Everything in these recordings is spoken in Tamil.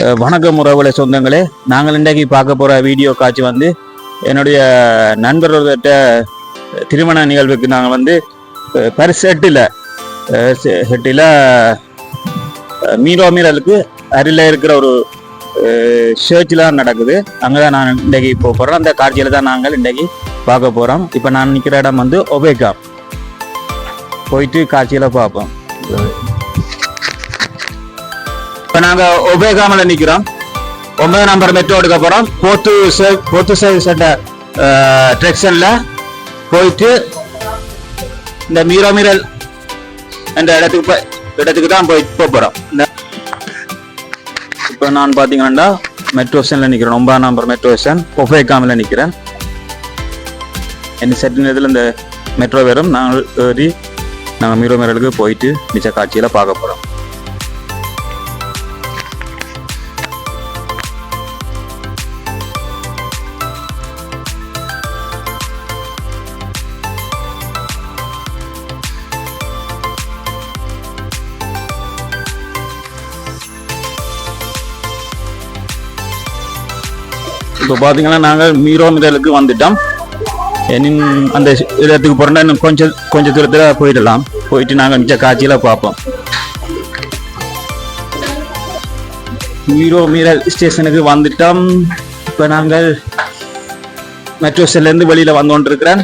வணக்கம் உறவுகளை சொந்தங்களே. நாங்கள் இன்றைக்கு பார்க்க போகிற வீடியோ காட்சி வந்து என்னுடைய நண்பர்கள்கிட்ட திருமண நிகழ்வுக்கு நாங்கள் வந்து பரிசு செட்டில் செட்டில் மீரோ மீரலுக்கு அருகில் இருக்கிற ஒரு சர்ச்சில் நடக்குது. அங்கே தான் நான் இன்றைக்கு போக போகிறோம் அந்த காட்சியில் தான் நாங்கள் இன்றைக்கு பார்க்க போகிறோம் இப்போ நான் நிற்கிற இடம் வந்து ஒபேகா போயிட்டு காட்சியில் பார்ப்போம். இப்போ நாங்கள் ஒபேகாமில் நிற்கிறோம் ஒன்பது நம்பர் மெட்ரோ எடுக்க போகிறோம் போத்து சேவ் போத்து சென்டர் ட்ரெக்ஷனில் போயிட்டு இந்த மீரோ மீரல் என்ற இடத்துக்கு போய் இடத்துக்கு தான் போய் போக போகிறோம் இந்த இப்போ நான் பார்த்தீங்கன்னா மெட்ரோ ஸ்டேஷனில் நிற்கிறேன் ஒன்பதாம் நம்பர் மெட்ரோ ஸ்டேஷன் ஒஃபேகாமில் நிற்கிறேன் என்ன செட்டு நேரத்தில் இந்த மெட்ரோ வரும் நாங்கள் ஏறி நாங்கள் மீரோ மீரலுக்கு போயிட்டு மிச்ச காட்சியில் பார்க்க போகிறோம் இப்போ பார்த்தீங்கன்னா நாங்கள் மீரோ மிதலுக்கு வந்துட்டோம். இன்னும் அந்த இடத்துக்கு போகிறோம்னா இன்னும் கொஞ்சம் கொஞ்சம் தூரத்தில் போயிடலாம். போயிட்டு நாங்கள் மிச்ச காட்சியில் பார்ப்போம். மீரோ மீரல் ஸ்டேஷனுக்கு வந்துட்டோம். இப்போ நாங்கள் மெட்ரோ ஸ்டேஷன்லேருந்து வெளியில் வந்து கொண்டிருக்கிறேன்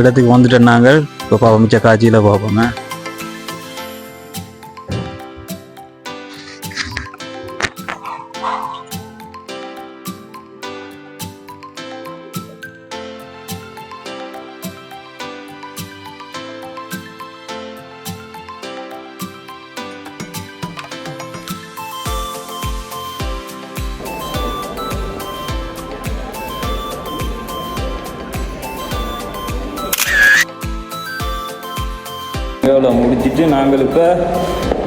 இடத்துக்கு வந்துட்டோம் நாங்கள். இப்போ பார்ப்போம் மிச்ச காட்சியில் பார்ப்போங்க முடிச்சுட்டு நாங்கள் இப்போ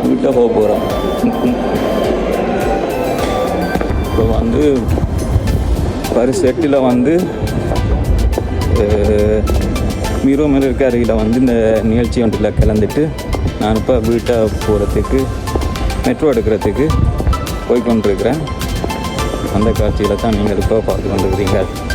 வீட்டை போக போகிறோம் இப்போ வந்து பரி செட்டில் வந்து மீரோ மேல இருக்க அருகில் வந்து இந்த நிகழ்ச்சி ஒன்றில் கலந்துட்டு நான் இப்போ வீட்டை போகிறதுக்கு மெட்ரோ எடுக்கிறதுக்கு போய்கொண்டிருக்கிறேன் அந்த காட்சியில் தான் நீங்கள் இப்போ பார்த்து கொண்டிருக்கிறீங்க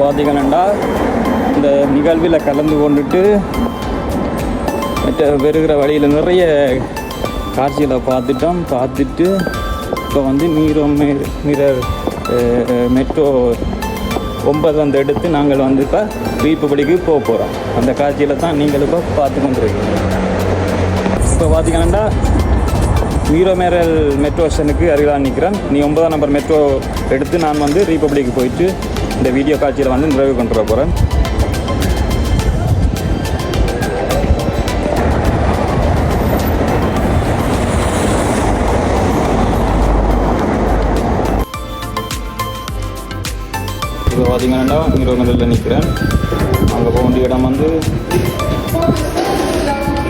பார்த்தீங்கன்னா இந்த நிகழ்வில் கலந்து கொண்டுட்டு மற்ற பெறுகிற வழியில் நிறைய காட்சிகளை பார்த்துட்டோம். பார்த்துட்டு இப்போ வந்து நீரோ மிரர் மீரர் மெட்ரோ ஒன்பது வந்து எடுத்து நாங்கள் வந்து இப்போ ரீப்பபடிக்கு போக போகிறோம் அந்த காட்சியில் தான் நீங்கள் இப்போ பார்த்து கொண்டிருக்கீங்க. இப்போ பார்த்தீங்கன்னா மீரோ மேரல் மெட்ரோ ஸ்டேஷனுக்கு அருகில் நிற்கிறேன் நீ ஒன்பதாம் நம்பர் மெட்ரோ எடுத்து நான் வந்து ரீபப்ளிக் போயிட்டு இந்த வீடியோ காட்சியில் வந்து நிறைவு கொண்டு வர போகிறேன் இப்போ பார்த்தீங்கன்னா மீரோ மேரலில் நிற்கிறேன் அங்கே போக வேண்டிய இடம் வந்து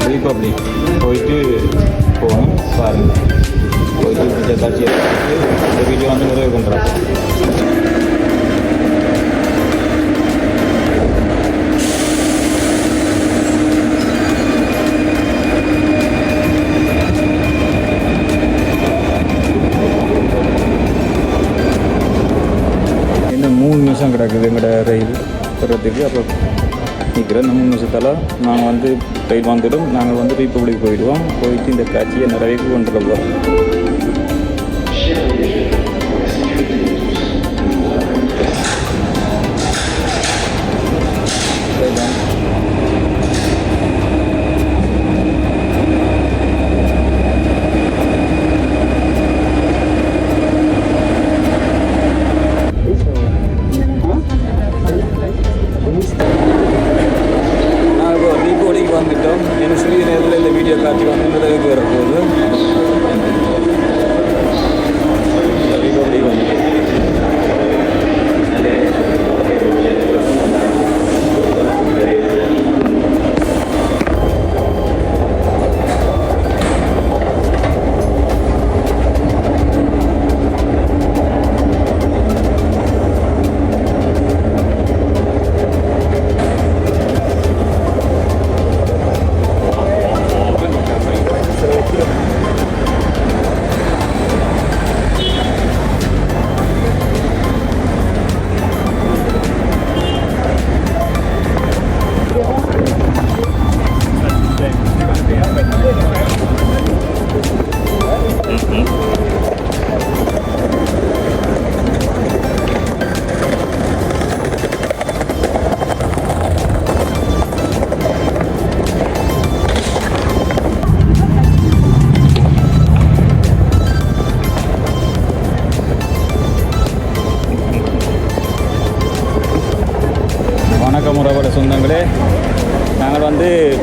ரிபப்ளிக் போயிட்டு பாருங்கள் கோயில் பிடிச்ச காட்சி இந்த வீடியோ வந்து உதவி பண்ணுறாங்க மூணு நிமிஷம் கிடக்குது எங்களோட ரயில் போகிறதுக்கு அப்போ நிற்கிறேன் இந்த நிமிஷத்தால் நாங்கள் வந்து ரயில் வந்துடும். நாங்கள் வந்து ரிப்பப்ளிக் போயிடுவோம். போயிட்டு இந்த காட்சியை நிறைய கொண்டு போகிறோம்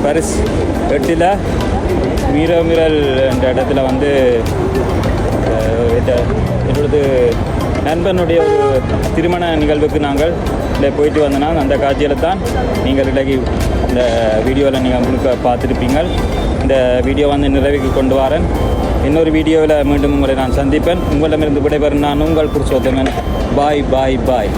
பரிஸ் எட்டில் வீரமிரல் என்ற இடத்துல வந்து என்னோடது நண்பனுடைய ஒரு திருமண நிகழ்வுக்கு நாங்கள் இல்லை போயிட்டு வந்தனால் அந்த காட்சியில் தான் நீங்கள் இலகி இந்த வீடியோவில் நீங்கள் முழுக்க பார்த்துருப்பீங்க இந்த வீடியோ வந்து நிறைவுக்கு கொண்டு வரேன். இன்னொரு வீடியோவில் மீண்டும் உங்களை நான் சந்திப்பேன். உங்களிடமிருந்து விடைபெறும் நான் உங்கள் புருஷோத்தமன். பாய் பாய் பாய்.